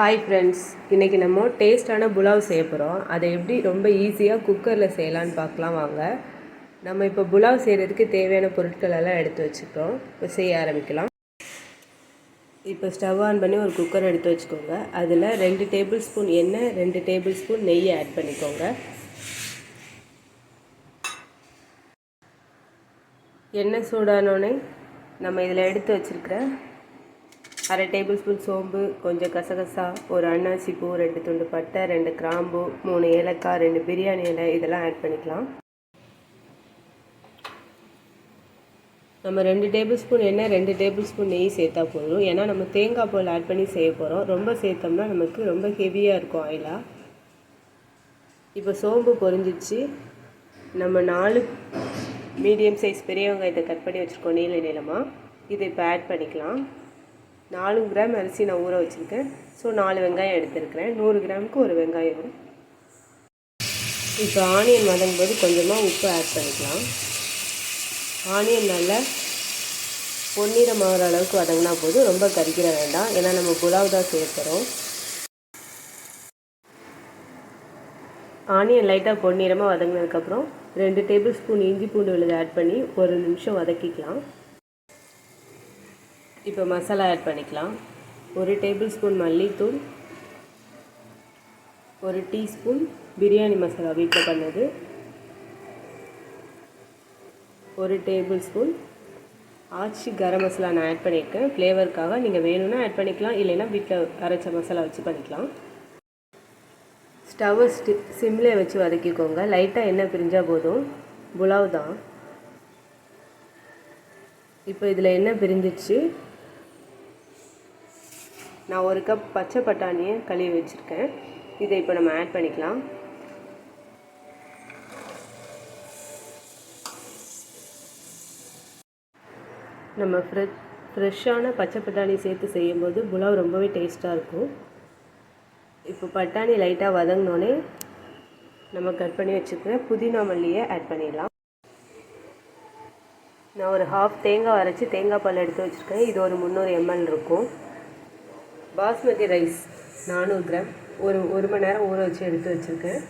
Hi friends இன்றைக்கி நம்ம டேஸ்டான புலாவ் செய்ய போகிறோம் அதை எப்படி ரொம்ப ஈஸியாக குக்கரில் செய்யலான்னு பார்க்கலாம் வாங்க. நம்ம இப்போ புலாவ் செய்கிறதுக்கு தேவையான பொருட்கள் எல்லாம் எடுத்து வச்சுக்கிறோம். இப்போ செய்ய ஆரம்பிக்கலாம். இப்போ ஸ்டவ் ஆன் பண்ணி ஒரு குக்கர் எடுத்து வச்சுக்கோங்க. அதில் ரெண்டு டேபிள் ஸ்பூன் எண்ணெய் ரெண்டு டேபிள் ஸ்பூன் நெய்யை ஆட் பண்ணிக்கோங்க. எண்ணெய் சூடானோடனே நம்ம இதில் எடுத்து வச்சுருக்கிற அரை டேபிள் ஸ்பூன் சோம்பு கொஞ்சம் கசகசா ஒரு அன்னாசி பூ ரெண்டு துண்டு பட்டை ரெண்டு கிராம்பு மூணு ஏலக்காய் ரெண்டு பிரியாணி இலை இதெல்லாம் ஆட் பண்ணிக்கலாம். நம்ம ரெண்டு டேபிள் ஸ்பூன் எண்ணெய் ரெண்டு டேபிள் ஸ்பூன் நெய் சேர்த்தா போதும். ஏன்னா நம்ம தேங்காய் பால் ஆட் பண்ணி செய்ய போகிறோம் ரொம்ப சேர்த்தோம்னா நமக்கு ரொம்ப ஹெவியாக இருக்கும் ஆயிலாக இப்போ சோம்பு பொரிஞ்சிச்சு. நம்ம நாலு மீடியம் சைஸ் பெரிய வெங்காயத்தை கட் பண்ணி வச்சுருக்கோம் நீல நீளமாக இதை இப்போ ஆட் பண்ணிக்கலாம். நாலு கிராம் அரிசி நான் ஊற வச்சுருக்கேன். ஸோ நாலு வெங்காயம் எடுத்துருக்கிறேன். நூறு கிராமுக்கு ஒரு வெங்காயம் இப்போ ஆனியன் வதங்கும் போது கொஞ்சமாக உப்பு ஆட் பண்ணிக்கலாம். ஆனியன் நல்லா பொன்னிறம் ஆகிற அளவுக்கு வதங்கினா போதும். ரொம்ப கறிக்கிற வேண்டாம். ஏன்னா நம்ம புலாவ் தான் சேர்த்துறோம் ஆனியன் லைட்டாக பொன்னிறமாக வதங்கினதுக்கப்புறம் ரெண்டு டேபிள் ஸ்பூன் இஞ்சி பூண்டு விழுது ஆட் பண்ணி ஒரு நிமிஷம் வதக்கிக்கலாம். இப்போ மசாலா ஆட் பண்ணிக்கலாம். ஒரு டேபிள் ஸ்பூன் மல்லித்தூள் ஒரு டீஸ்பூன் பிரியாணி மசாலா வீட்டில் பண்ணது. ஒரு டேபிள் ஸ்பூன் ஆச்சி கரம் மசாலா நான் ஆட் பண்ணியிருக்கேன். ஃப்ளேவருக்காக நீங்கள் வேணும்னா ஆட் பண்ணிக்கலாம். இல்லைன்னா வீட்டில் அரைச்ச மசாலா வச்சு பண்ணிக்கலாம். ஸ்டவ்வை ஸ்டி சிம்லே வச்சு வதக்கிக்கோங்க. லைட்டாக எண்ணெய் பிரிஞ்சால் போதும். புலாவ் தான். இப்போ இதில் எண்ணெய் பிரிஞ்சிச்சு. நான் ஒரு கப் பச்சை பட்டாணியை கழுவி வச்சுருக்கேன். இதை இப்போ நம்ம ஆட் பண்ணிக்கலாம். நம்ம ஃப்ரெஷ் ஃப்ரெஷ்ஷான பச்சை பட்டாணி சேர்த்து செய்யும்போது புலாவ் ரொம்பவே டேஸ்ட்டாக இருக்கும். இப்போ பட்டாணி லைட்டாக வதங்கினோடனே நம்ம கட் பண்ணி வச்சுருக்கிற புதினா மல்லியை ஆட் பண்ணிடலாம். நான் ஒரு ஹாஃப் தேங்காய் அரைச்சி தேங்காய் பால் எடுத்து வச்சுருக்கேன். இது ஒரு முந்நூறு எம்எல் இருக்கும். பாஸ்மதி ரைஸ் நானூறு கிராம். ஒரு ஒரு மணி நேரம் ஊற வச்சு எடுத்து வச்சுருக்கேன்.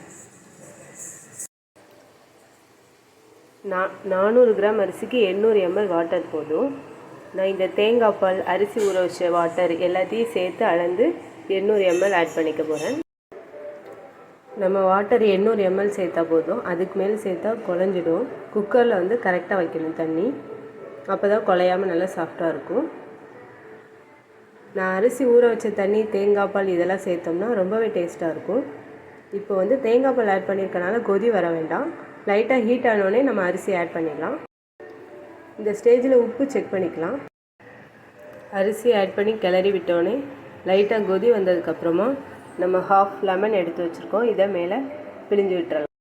நா நானூறு கிராம் அரிசிக்கு எண்ணூறு எம்எல் வாட்டர் போதும். நான் இந்த தேங்காய் பால் அரிசி ஊற வச்ச வாட்டர் எல்லாத்தையும் சேர்த்து அளந்து எண்ணூறு எம்எல் ஆட் பண்ணிக்க போகிறேன் நம்ம வாட்டர் எண்ணூறு எம்எல் சேர்த்தா போதும். அதுக்கு மேலே சேர்த்தா குழஞ்சிடும். குக்கரில் வந்து கரெக்டாக வைக்கணும் தண்ணி. அப்போ தான் குழையாமல் நல்லா சாஃப்டாக இருக்கும். நான் அரிசி ஊற வச்ச தண்ணி தேங்காய் பால் இதெல்லாம் சேர்த்தோம்னா ரொம்பவே டேஸ்ட்டாக இருக்கும். இப்போ வந்து தேங்காய் பால் ஆட் பண்ணியிருக்கனால கொதி வர வேண்டாம். லைட்டாக ஹீட் ஆனோடனே நம்ம அரிசி ஆட் பண்ணிடலாம் இந்த ஸ்டேஜில் உப்பு செக் பண்ணிக்கலாம். அரிசி ஆட் பண்ணி கிளறி விட்டோடனே லைட்டாக கொதி வந்ததுக்கப்புறமா நம்ம ஹாஃப் லெமன் எடுத்து வச்சுருக்கோம். இதை மேலே பிழிஞ்சு விட்டுறலாம்.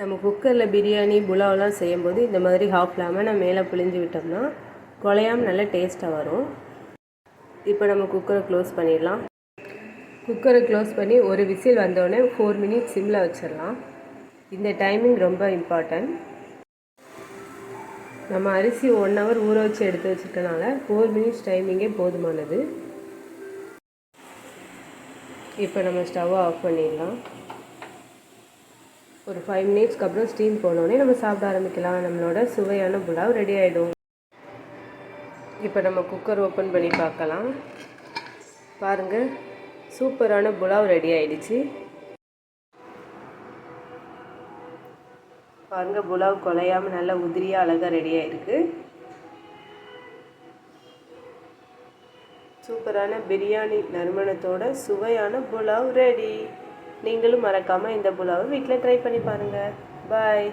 நம்ம குக்கரில் பிரியாணி புலாவெலாம் செய்யும்போது இந்த மாதிரி ஹாஃப் லெமனை மேலே பிழிஞ்சு விட்டோம்னா குழையாமல் நல்லா டேஸ்ட்டாக வரும். இப்போ நம்ம குக்கரை க்ளோஸ் பண்ணிடலாம். குக்கரை க்ளோஸ் பண்ணி ஒரு விசில் வந்தோடனே ஃபோர் மினிட்ஸ் சிம்மில் வச்சிடலாம். இந்த டைமிங் ரொம்ப இம்பார்ட்டன்ட் நம்ம அரிசி ஒன் ஹவர் ஊற வச்சு எடுத்து வச்சுருக்கனால ஃபோர் மினிட்ஸ் டைமிங்கே போதுமானது. இப்போ நம்ம ஸ்டவ்வை ஆஃப் பண்ணிடலாம். ஒரு ஃபைவ் மினிட்ஸ்க்கு அப்புறம் ஸ்டீம் போனோடனே நம்ம சாப்பிட ஆரம்பிக்கலாம். நம்மளோட சுவையான புலாவ் ரெடி ஆகிடும் இப்போ நம்ம குக்கர் ஓப்பன் பண்ணி பார்க்கலாம். பாருங்கள் சூப்பரான புலாவ் ரெடி ஆயிடுச்சு. பாருங்கள் புலாவ் குலையாமல் நல்லா உதிரியாக அழகாக ரெடி ஆகிருக்கு சூப்பரான பிரியாணி நறுமணத்தோட சுவையான புலாவ் ரெடி. நீங்களும் மறக்காமல் இந்த புலாவை வீட்டில் ட்ரை பண்ணி பாருங்கள் பாய்